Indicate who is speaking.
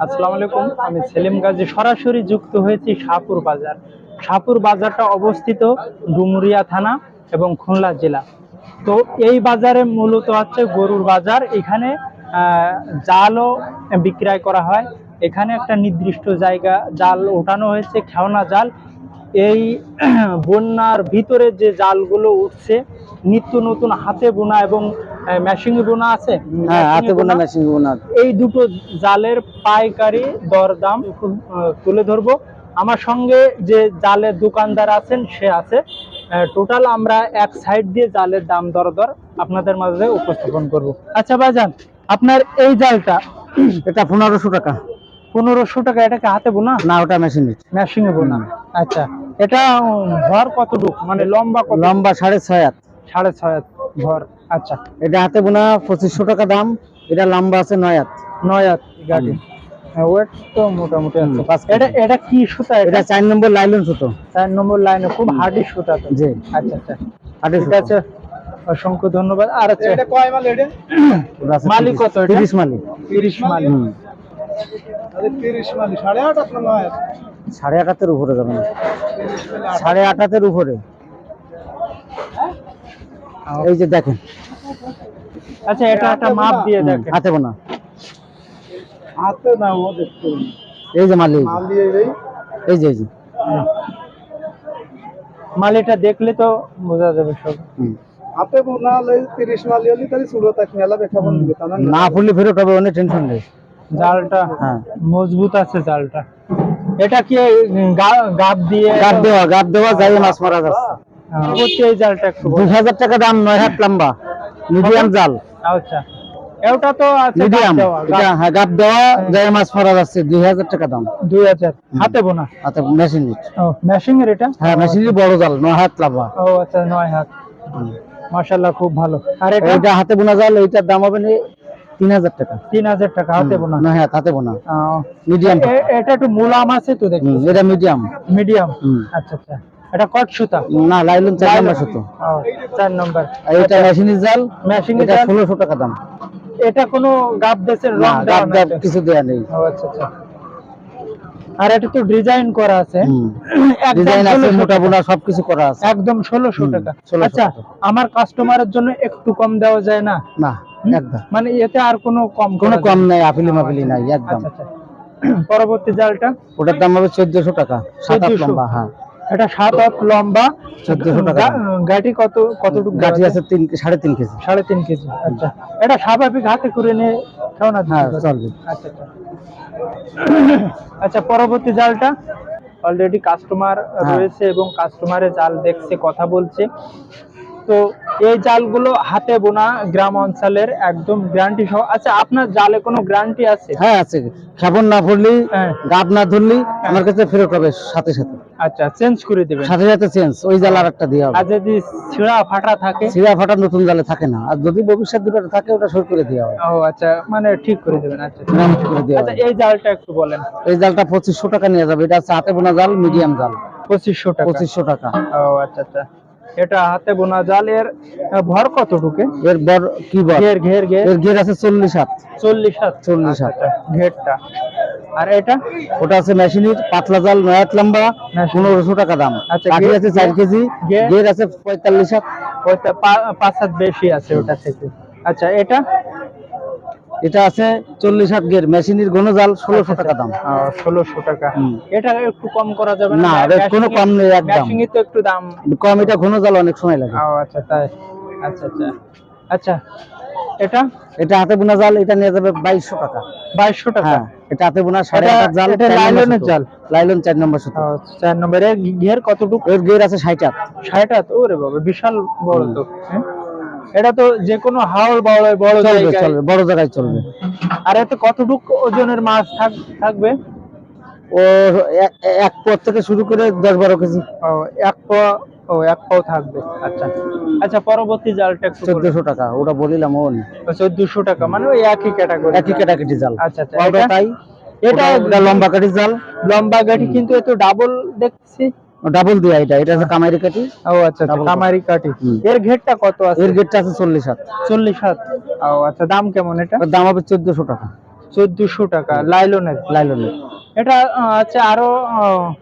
Speaker 1: আসসালামু আলাইকুম, আমি সেলিম গাজী, সরাসরি যুক্ত হয়েছি শাহপুর বাজার। শাহপুর বাজারটা অবস্থিত ডুমুরিয়া থানা এবং খুলনা জেলা। তো এই বাজারে মূলত হচ্ছে গরুর বাজার। এখানে জালও বিক্রয় করা হয়। এখানে একটা নির্দিষ্ট জায়গা, জাল ওঠানো হয়েছে খেওনা জাল। এই বন্যার ভিতরে যে জালগুলো উঠছে, নিত্য নতুন হাতে বোনা এবং মেশিং বোনা আছে?
Speaker 2: হ্যাঁ হাতে বোনা মেশিন বোনা
Speaker 1: এই দুটো জালের পাইকারি দরদাম তুলে ধরবো। আমার সঙ্গে যে জালের দোকানদার আছেন সে আছে। টোটাল আমরা এক সাইড দিয়ে জালের দাম দর দর আপনাদের মাঝে উপস্থাপন করব। আচ্ছা ভাইজান আপনার এই জালটা
Speaker 2: এটা পনেরোশো টাকা।
Speaker 1: পনেরোশো টাকা এটাকে হাতে বোনা?
Speaker 2: না ওটা মেশিন
Speaker 1: মেশিং এ বোনা। আচ্ছা এটা ভর কতটুক? মানে লম্বা
Speaker 2: লম্বা সাড়ে ছয় হাত।
Speaker 1: সাড়ে ছয় হাত ভর। আচ্ছা
Speaker 2: এটা হাতে বোনা পঁচিশশো টাকা দাম এটা লম্বা আছে নয় হাত।
Speaker 1: নয় হাত গাড়ি ওয়েট তো মোটামুটি আছে। এটা এটা কি সুতা? এটা
Speaker 2: চার নম্বর
Speaker 1: চার নম্বর লাইনে খুব হার্ডি সুতা তো।
Speaker 2: জি।
Speaker 1: আচ্ছা আচ্ছা। আছে। অসংখ্য ধন্যবাদ। আর আচ্ছা মালিক কত এটা? মালিক।
Speaker 2: হুম সাড়ে আটাতের উপরে উপরে। এই যে দেখেন।
Speaker 1: আচ্ছা এটা একটা মাপ দিয়ে দেখেন।
Speaker 2: হাতে বোনা।
Speaker 1: হাতে না ও দেখতে
Speaker 2: এই যে মালি
Speaker 1: দিয়ে
Speaker 2: এই যে এই যে।
Speaker 1: মালিটা দেখলে তো বোঝা যাবে সব। হাতে বোনা লই 30 মালি হলি তাহলে সুলো তাক মেলা দেখা বন্ধ দিতা না?
Speaker 2: না ফুললে ফেরত হবে অনেক টেনশন নেই।
Speaker 1: জালটা
Speaker 2: হ্যাঁ।
Speaker 1: মজবুত আছে জালটা। এটা কি গাব দিয়ে
Speaker 2: গাব দেওয়া গাব দেওয়া যাই মাছ মারা যাচ্ছে।
Speaker 1: এই জালটা একটু
Speaker 2: দুই
Speaker 1: বল।
Speaker 2: হাজার টাকা দাম নয় হাত লম্বা। মিডিয়াম জাল।
Speaker 1: আচ্ছা। এটা তো আছে
Speaker 2: মিডিয়াম। এটা হ্যাঁ গাব দেওয়া যাই মাছ মারা যাচ্ছে দুই হাজার টাকা দাম।
Speaker 1: দুই হাজার। হাতে বোনা?
Speaker 2: মেশিন
Speaker 1: ও মেশিং এর এটা?
Speaker 2: হ্যাঁ মেশিন বড় জাল নয় হাত লম্বা।
Speaker 1: ও আচ্ছা হাত। খুব ভালো। আর এটা?
Speaker 2: হাতে বোনা জাল এইটার দাম হবে নি তিন হাজার টাকা।
Speaker 1: তিন হাজার টাকা হাতে বোনা।
Speaker 2: নয় হাত হাতে বোনা। মিডিয়াম
Speaker 1: এটা একটু মুলাম আছে তো দেখি।
Speaker 2: এটা মিডিয়াম।
Speaker 1: মিডিয়াম। আচ্ছা আচ্ছা। এটা কট সুতা?
Speaker 2: না লাইলন চার নম্বর
Speaker 1: চার নম্বর।
Speaker 2: এটা মেশিনের জাল
Speaker 1: মেশিং
Speaker 2: এটা ষোলোশো টাকা দাম।
Speaker 1: এটা কোনো গাব দেশের রং
Speaker 2: গাব কিছু দেয়া নেই।
Speaker 1: আচ্ছা আচ্ছা। আর এটা তো ডিজাইন করা আছে। একদম
Speaker 2: ডিজাইন আছে মোটা বোনা সবকিছু করা আছে।
Speaker 1: একদম ষোলোশো টাকা। আচ্ছা আমার কাস্টমারের জন্য একটু কম দেওয়া যায় না?
Speaker 2: না একদম।
Speaker 1: মানে এতে আর কোনো কম
Speaker 2: কোনো কম নাই আপিলি মাপিলি নাই একদম।
Speaker 1: আচ্ছা আচ্ছা। পরবর্তী জালটা?
Speaker 2: ওটার দাম হবে চোদ্দশো টাকা সাত লম্বা হ্যাঁ।
Speaker 1: এটা সাত লম্বা।
Speaker 2: 1400 টাকা
Speaker 1: গাটি কত কতটুকু
Speaker 2: আছে তিন সাড়ে তিন কেজি।
Speaker 1: সাড়ে তিন কেজি আচ্ছা। এটা স্বাভাবিক হাতে করে নিয়ে খাও না
Speaker 2: হ্যাঁ চলবে।
Speaker 1: আচ্ছা আচ্ছা। আচ্ছা পরবর্তী জালটা। অলরেডি কাস্টমার রয়েছে এবং কাস্টমারের জাল দেখছে কথা বলছে। তো এই জালগুলো হাতে বোনা গ্রাম অঞ্চলের একদম গ্যারান্টি সহ। আচ্ছা আপনার জালে কোনো গ্যারান্টি আছে?
Speaker 2: হ্যাঁ আছে। খাবার না পড়লি
Speaker 1: হ্যাঁ।
Speaker 2: গাব না ধরলি আমার কাছে ফেরত হবে সাথে সাথে।
Speaker 1: আচ্ছা চেঞ্জ করে দেবেন।
Speaker 2: সাথে সাথে চেঞ্জ ওই জাল আর একটা দেওয়া
Speaker 1: আর যদি ছিঁড়া ফাটা থাকে?
Speaker 2: সিরা ফাটা নতুন জালে থাকে না। আর যদি ভবিষ্যৎ দুটো থাকে ওটা সই করে দেওয়া হবে।
Speaker 1: ও আচ্ছা মানে ঠিক করে দেবেন আচ্ছা।
Speaker 2: নাম করে দেওয়া
Speaker 1: আচ্ছা এই জালটা একটু বলেন।
Speaker 2: এই জালটা পঁচিশশো টাকা নিয়ে যাবে। এটা আছে হাতে বোনা জাল মিডিয়াম জাল।
Speaker 1: পঁচিশশো টাকা।
Speaker 2: পঁচিশশো টাকা।
Speaker 1: ও আচ্ছা আচ্ছা। এটা হাতে বোনা জাল এর ভর কতটুকু?
Speaker 2: এর ভর কি বল
Speaker 1: ঘের ঘের ঘের।
Speaker 2: এর ঘের আছে চল্লিশ হাত।
Speaker 1: চল্লিশ হাত?
Speaker 2: চল্লিশ হাত।
Speaker 1: আচ্ছা, ঘেরটা। আর এটা?
Speaker 2: ওটা আছে মেশিনের পাতলা জাল নয়াত লম্বা
Speaker 1: মেশিন।
Speaker 2: পনেরোশো টাকা দাম।
Speaker 1: আচ্ছা,
Speaker 2: কাঠি আছে 4 কেজি।
Speaker 1: গের
Speaker 2: আছে পঁয়তাল্লিশ হাত।
Speaker 1: ওইটা পা- পাঁচ হাত বেশি আছে ওটা থেকে। আচ্ছা এটা?
Speaker 2: এটা আছে চল্লিশ হাত গের মেশিনের ঘন জাল ষোলোশো টাকা দাম।
Speaker 1: ষোলোশো টাকা। এটা একটু কম করা যাবে
Speaker 2: না, কোনো কম নেই একদম।
Speaker 1: তো একটু দাম।
Speaker 2: কম এটা ঘন জাল অনেক সময় লাগে।
Speaker 1: আচ্ছা তাই। আচ্ছা আচ্ছা। আচ্ছা এটা?
Speaker 2: এটা হাতে বোনা জাল এটা নিয়ে যাবে বাইশশো টাকা।
Speaker 1: বাইশশো টাকা?
Speaker 2: হ্যাঁ এটা হাতে বোনা সাড়ে আট জাল
Speaker 1: এটা লাইলনের জাল?
Speaker 2: লাইলন চার নম্বর সুতো
Speaker 1: চার নম্বরে ঘের কতটুকু?
Speaker 2: এর গের আছে ষাট হাত।
Speaker 1: ষাট হাত? ওরে বাবা বিশাল বড় তো। হ্যাঁ? এটা তো যে কোনো হাওড় বড় বড় জায়গায়।
Speaker 2: চলবে বড় জায়গায় চলবে।
Speaker 1: আর এতে কতটুকু ওজনের মাছ থাকবে?
Speaker 2: ও এক- পর থেকে শুরু করে দশ বারো কেজি।
Speaker 1: এক পা ও এক পাও থাকবে। আচ্ছা। আচ্ছা পরবর্তী জালটা একটু
Speaker 2: চোদ্দশো টাকা ওটা বলিলাম ও
Speaker 1: চোদ্দশো টাকা মানে ওই একই ক্যাটাগরি
Speaker 2: একই কাটাকাটি জাল।
Speaker 1: আচ্ছা আচ্ছা।
Speaker 2: ওটা তাই।
Speaker 1: এটা
Speaker 2: লম্বা কাঠি জাল।
Speaker 1: লম্বা গাড়ি কিন্তু এত ডাবল দেখছি।
Speaker 2: ডাবল দেওয়া এটা এটা আছে কামারি কাঠি।
Speaker 1: ও আচ্ছা আচ্ছা কামারি কাটি এর ঘেরটা কত আছে?
Speaker 2: এর গেটটা আছে চল্লিশ হাত।
Speaker 1: চল্লিশ হাত। ও আচ্ছা দাম কেমন এটা?
Speaker 2: দাম হবে চোদ্দশো টাকা।
Speaker 1: 1400 টাকা লাইলনের।
Speaker 2: লাইলনের।
Speaker 1: এটা আচ্ছা আরও